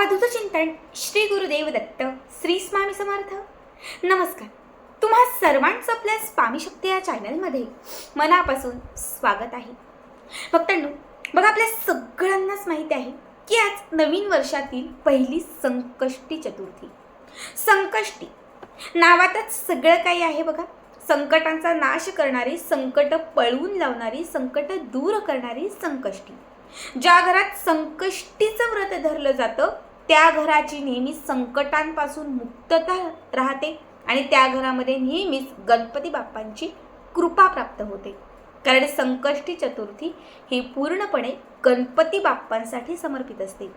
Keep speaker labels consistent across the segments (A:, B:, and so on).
A: अवधूत चिंतन श्री गुरुदेव दत्त श्री स्वामी समर्थ. नमस्कार. तुम्हा सर्वांचं आपल्या स्वामी शक्ती या चॅनलमध्ये मनापासून स्वागत आहे. भक्तांनो बघा आपल्या सगळ्यांनाच माहिती आहे की आज नवीन वर्षातील पहिली संकष्टी चतुर्थी. संकष्टी. नावातच सगळं काही आहे बघा. संकटांचा नाश करणारी संकट पळवून लावणारी संकट दूर करणारी संकष्टी. ज्या घरात संकष्टीचं व्रत धरलं जातं त्या घराची नेहमी संकटांपासून मुक्तता राहते आणि त्या घरामध्ये नेहमीच गणपती बाप्पांची कृपा प्राप्त होते. कारण संकष्टी चतुर्थी ही पूर्णपणे गणपती बाप्पांसाठी समर्पित असते.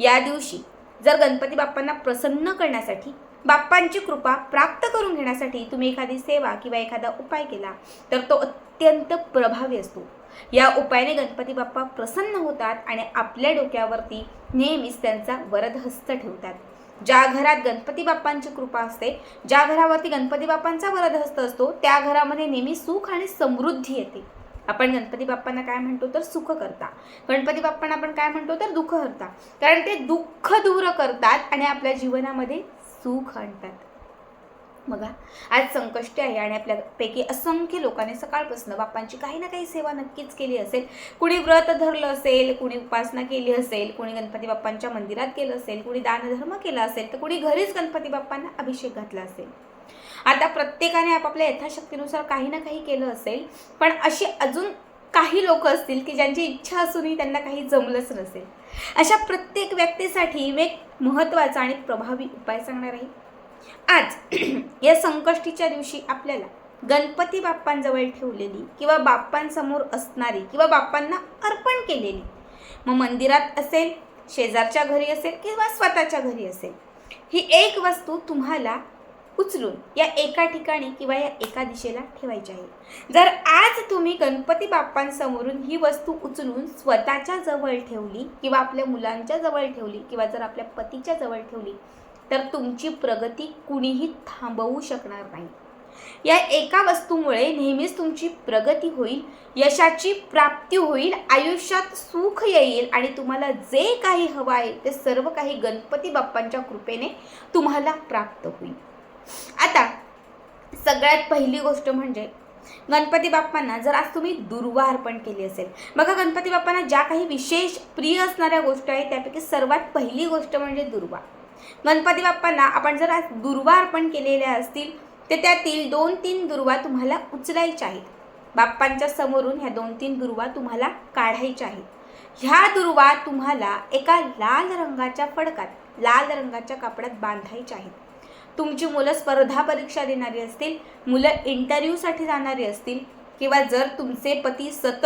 A: या दिवशी जर गणपती बाप्पांना प्रसन्न करण्यासाठी बाप्पांची कृपा प्राप्त करून घेण्यासाठी तुम्ही एखादी सेवा किंवा एखादा उपाय केला तर तो अत्यंत प्रभावी असतो. या उपायाने गणपती बाप्पा प्रसन्न होतात आणि आपल्या डोक्यावरती नेहमीच त्यांचा वरदहस्त ठेवतात. ज्या घरात गणपती बाप्पांची कृपा असते ज्या घरावरती गणपती बाप्पांचा वरदहस्त असतो त्या घरामध्ये नेहमी सुख आणि समृद्धी येते. आपण गणपती बाप्पांना काय म्हणतो तर सुख करता. गणपती बाप्पांना आपण काय म्हणतो तर दुःख हरता कारण ते दुःख दूर करतात आणि आपल्या जीवनामध्ये सुख आणतात. बघा. आज संकष्टी आहे आणि आपल्यापैकी असंख्य लोकांनी सकाळपासून बाप्पांची काही ना काही सेवा नक्कीच केली असेल. कुणी व्रत धरलं असेल कुणी उपासना केली असेल कुणी गणपती बाप्पांच्या मंदिरात केलं असेल कुणी दानधर्म केला असेल तर कुणी घरीच गणपती बाप्पांना अभिषेक घातला असेल. आता प्रत्येकाने आपापल्या यथाशक्तीनुसार काही ना काही केलं असेल पण अशी अजून काही लोक असतील की ज्यांची इच्छा असूनही त्यांना काही जमलंच नसेल. अशा प्रत्येक व्यक्तीसाठी मी एक महत्त्वाचा आणि प्रभावी उपाय सांगणार आहे. आज या संकष्टीच्या दिवशी आपल्याला गणपती बाप्पांजवळ ठेवलेली किंवा बाप्पांसमोर असणारी किंवा बाप्पांना अर्पण केलेली मग मंदिरात असेल शेजारच्या घरी असेल किंवा स्वतःच्या घरी असेल ही एक वस्तू तुम्हाला उचलून या एका ठिकाणी किंवा या एका दिशेला ठेवायची आहे. जर आज तुम्ही गणपती बाप्पांसमोरून ही वस्तू उचलून स्वतःच्या जवळ ठेवली किंवा आपल्या मुलांच्या जवळ ठेवली किंवा जर आपल्या पतीच्या जवळ ठेवली तर तुमची प्रगती कुणीही थांबवू शकणार नाही. या एका वस्तूमुळे नेहमीच तुमची प्रगती होईल यशाची प्राप्ती होईल आयुष्यात सुख येईल आणि तुम्हाला जे काही हवं आहे ते सर्व काही गणपती बाप्पांच्या कृपेने तुम्हाला प्राप्त होईल. आता सगळ्यात पहिली गोष्ट म्हणजे गणपती बाप्पांना जर आज तुम्ही दुर्वा अर्पण केली असेल बघा गणपती बाप्पांना ज्या काही विशेष प्रिय असणाऱ्या गोष्टी आहेत त्यापैकी सर्वात पहिली गोष्ट म्हणजे दुर्वा. गणपती बाप्पांना आपण जर आज दुर्वा अर्पण केलेल्या असतील तर त्यातील दोन तीन दुर्वा तुम्हाला उचलायच्या आहेत. बाप्पांच्या समोरून ह्या दोन तीन दुर्वा तुम्हाला काढायच्या आहेत. ह्या दुर्वा तुम्हाला एका लाल रंगाच्या फडकात लाल रंगाच्या कापडात बांधायच्या आहेत. तुमची मुलं स्पर्धा परीक्षा देणारी असतील मुलं इंटरव्ह्यूसाठी जाणारी असतील किंवा जर तुमचे पती सतत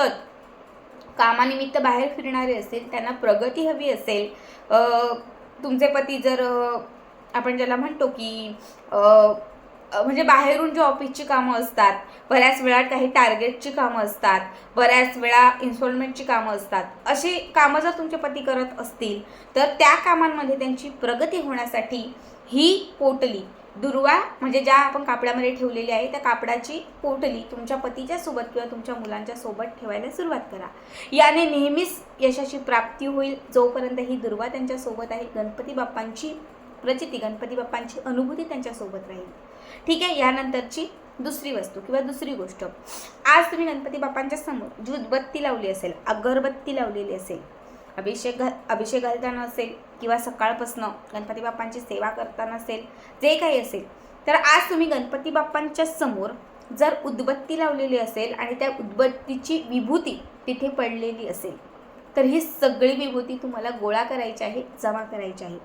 A: कामानिमित्त बाहेर फिरणारे असतील त्यांना प्रगती हवी असेल तुमचे पती जर आपण ज्याला म्हणतो की म्हणजे बाहेरून जे ऑफिसची कामं असतात बऱ्याच वेळा काही टार्गेटची कामं असतात बऱ्याच वेळा इन्स्टॉलमेंटची कामं असतात अशी कामं जर तुमचे पती करत असतील तर त्या कामांमध्ये त्यांची प्रगती होण्यासाठी ही पोटली दुर्वा म्हणजे ज्या आपण कापडामध्ये ठेवलेली आहे त्या कापडाची पोटली तुमच्या पतीच्या सोबत किंवा तुमच्या मुलांच्या सोबत ठेवायला सुरुवात करा. याने नेहमीच यशाची प्राप्ती होईल. जोपर्यंत ही दुर्वा त्यांच्यासोबत आहे गणपती बाप्पांची प्रचिती गणपती बाप्पांची अनुभूती त्यांच्यासोबत राहील. ठीक आहे? यानंतरची दुसरी वस्तू किंवा दुसरी गोष्ट. आज तुम्ही गणपती बाप्पांच्या समोर जूजबत्ती लावली असेल अगरबत्ती लावलेली असेल अभिषेक घाल अभिषेक घालताना असेल किंवा सकाळपासनं गणपती बाप्पांची सेवा करताना असेल जे काही असेल तर आज तुम्ही गणपती बाप्पांच्या समोर जर उदबत्ती लावलेली असेल आणि त्या उदबत्तीची विभूती तिथे पडलेली असेल तर ही सगळी विभूती तुम्हाला गोळा करायची आहे जमा करायची आहे.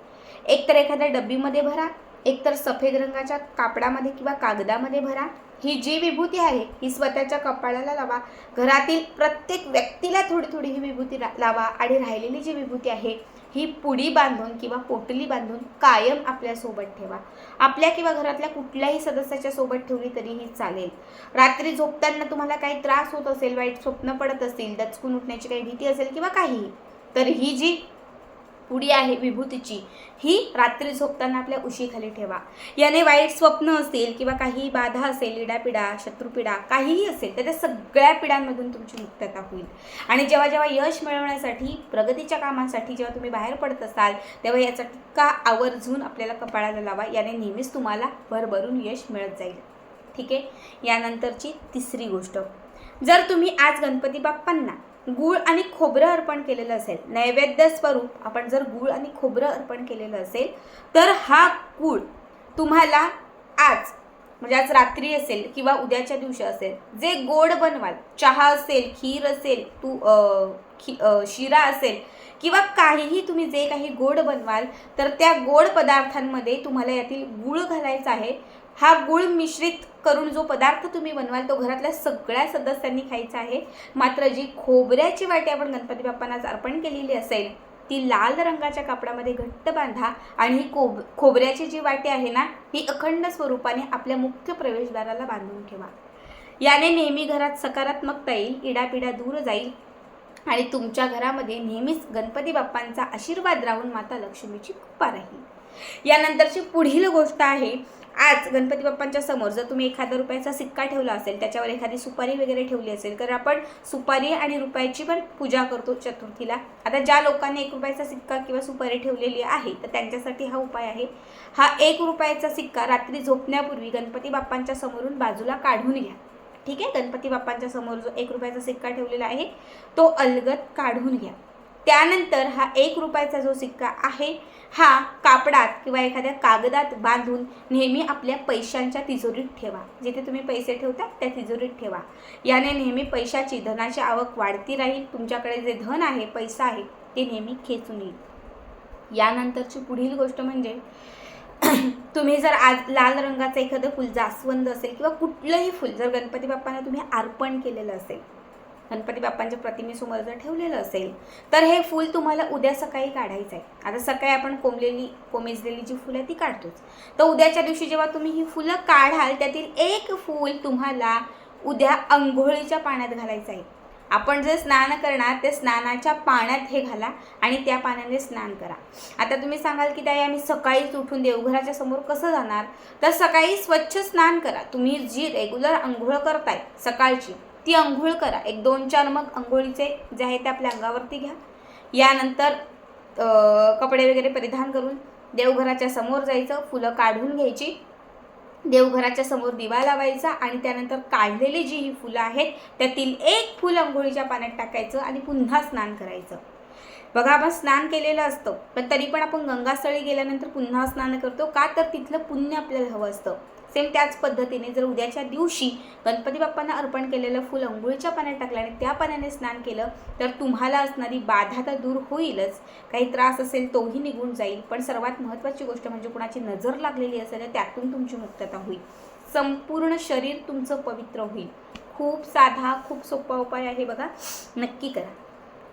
A: एकतर एखाद्या डब्बीमध्ये भरा एकतर सफेद रंगाच्या कापडामध्ये किंवा कागदामध्ये भरा ही जी विभूती आहे ही स्वतःच्या कपाळाला लावा. घरातील प्रत्येक व्यक्तीला थोडी थोडी ही विभूती लावा आणि राहिलेली जी विभूती आहे ही पुडी बांधून किंवा पोटली बांधून कायम आपल्यासोबत ठेवा. आपल्या किंवा घरातल्या कुठल्याही सदस्याच्या सोबत ठेवली तरीही चालेल. रात्री झोपताना तुम्हाला काही त्रास होत असेल वाईट स्वप्न पडत असतील दचकून उठण्याची काही भीती असेल किंवा काहीही तर ही जी पुडी आहे विभूतीची. ही रात्री झोपताना आपल्या उशीखाली ठेवा. याने वाईट स्वप्न असेल किंवा काही बाधा असेल इडापिडा शत्रुपिडा काहीही असेल तर त्या सगळ्या पिढ्यांमधून तुमची मुक्तता होईल. आणि जेव्हा जेव्हा यश मिळवण्यासाठी प्रगतीच्या कामासाठी जेव्हा तुम्ही बाहेर पडत असाल तेव्हा याचा टिक्का आवर्जून आपल्याला कपाळाला लावा याने नेहमीच तुम्हाला भरभरून यश मिळत जाईल. ठीक आहे? यानंतरची तिसरी गोष्ट. जर तुम्ही आज गणपती बाप्पांना गूळ आणि खोबरं अर्पण केलेलं असेल नैवेद्य स्वरूप आपण जर गूळ आणि खोबरं अर्पण केलेलं असेल तर हा गूळ तुम्हाला आज म्हणजे आज रात्री असेल किंवा उद्याच्या दिवशी असेल जे गोड बनवाल चहा असेल खीर असेल तू खी शिरा असेल किंवा काहीही तुम्ही जे काही गोड बनवाल तर त्या गोड पदार्थांमध्ये तुम्हाला यातील गूळ घालायचा आहे. हा गूळ मिश्रित करून जो पदार्थ तुम्ही बनवाल तो घरातल्या सगळ्या सदस्यांनी खायचा आहे. मात्र जी खोबऱ्याची वाटी आपण गणपती बाप्पांनाच अर्पण केलेली असेल ती लाल रंगाच्या कापडामध्ये घट्ट बांधा आणि ही कोब खोबऱ्याची जी वाटी आहे ना ही अखंड स्वरूपाने आपल्या मुख्य प्रवेशद्वाराला बांधून ठेवा. याने नेहमी घरात सकारात्मकता येईल इडापिडा दूर जाईल आणि तुमच्या घरामध्ये नेहमीच गणपती बाप्पांचा आशीर्वाद राहून माता लक्ष्मीची कृपा राहील. यानंतरची पुढील गोष्ट आहे आज गणपती बाप्पांच्या समोर जर तुम्ही एखादा रुपयाचा सिक्का ठेवला असेल त्याच्यावर एखादी सुपारी वगैरे ठेवली असेल तर आपण सुपारी आणि रुपयाची पण पूजा करतो चतुर्थीला. आता ज्या लोकांनी एक रुपयाचा सिक्का किंवा सुपारी ठेवलेली आहे तर त्यांच्यासाठी हा उपाय आहे. हा एक रुपयाचा सिक्का रात्री झोपण्यापूर्वी गणपती बाप्पांच्या समोरून बाजूला काढून घ्या. ठीक आहे? गणपती बाप्पांच्या समोर जो एक रुपयाचा सिक्का ठेवलेला आहे तो अलगद काढून घ्या. त्यानंतर हा एक रुपयाचा जो सिक्का आहे हा कापडात किंवा एखाद्या कागदात बांधून नेहमी आपल्या पैशांच्या तिजोरीत ठेवा. जिथे तुम्ही पैसे ठेवता त्या तिजोरीत ठेवा. याने नेहमी पैशाची धनाची आवक वाढती राहील. तुमच्याकडे जे धन आहे पैसा आहे ते नेहमी खेचून येईल. यानंतरची पुढील गोष्ट म्हणजे तुम्ही जर आज लाल रंगाचं एखादं फुल जास्वंद असेल किंवा कुठलंही फुल जर गणपती बाप्पांना तुम्ही अर्पण केलेलं असेल गणपती बाप्पांच्या प्रतिमेसमोर जर ठेवलेलं असेल तर हे फूल तुम्हाला उद्या सकाळी काढायचं आहे. आता सकाळी आपण कोंबलेली कोमेजलेली जी फुलं आहे ती काढतोच. तर उद्याच्या दिवशी जेव्हा तुम्ही ही फुलं काढाल त्यातील एक फूल तुम्हाला उद्या अंघोळीच्या पाण्यात घालायचं आहे. आपण जे स्नान करणार ते स्नानाच्या पाण्यात हे घाला आणि त्या पाण्याने स्नान करा. आता तुम्ही सांगाल की ताई आम्ही सकाळीच उठून देवघराच्या समोर कसं जाणार? तर सकाळी स्वच्छ स्नान करा. तुम्ही जी रेग्युलर आंघोळ करताय सकाळची ती अंघोळ करा. एक दोन चार मग अंघोळीचे जे आहे ते आपल्या अंगावरती घ्या. यानंतर कपडे वगैरे परिधान करून देवघराच्या समोर जायचं फुलं काढून घ्यायची. देवघराच्या समोर दिवा लावायचा आणि त्यानंतर काढलेली जी ही फुलं आहेत त्यातील एक फुल अंघोळीच्या पाण्यात टाकायचं आणि पुन्हा स्नान करायचं. बघा आपण स्नान केलेलं असतं पण तरी पण आपण गंगास्थळी गेल्यानंतर पुन्हा स्नान करतो का? तर तिथलं पुण्य आपल्याला हवं असतं. सेम त्याच पद्धतीने जर उद्याच्या दिवशी गणपती बाप्पांना अर्पण केलेलं फुल अंघोळीच्या पाण्यात टाकलं आणि त्या पाण्याने स्नान केलं तर तुम्हाला असणारी बाधा तर दूर होईलच. काही त्रास असेल तोही निघून जाईल. पण सर्वात महत्त्वाची गोष्ट म्हणजे कुणाची नजर लागलेली असेल तर त्यातून तुमची मुक्तता होईल. संपूर्ण शरीर तुमचं पवित्र होईल. खूप साधा खूप सोपा उपाय आहे बघा. नक्की करा.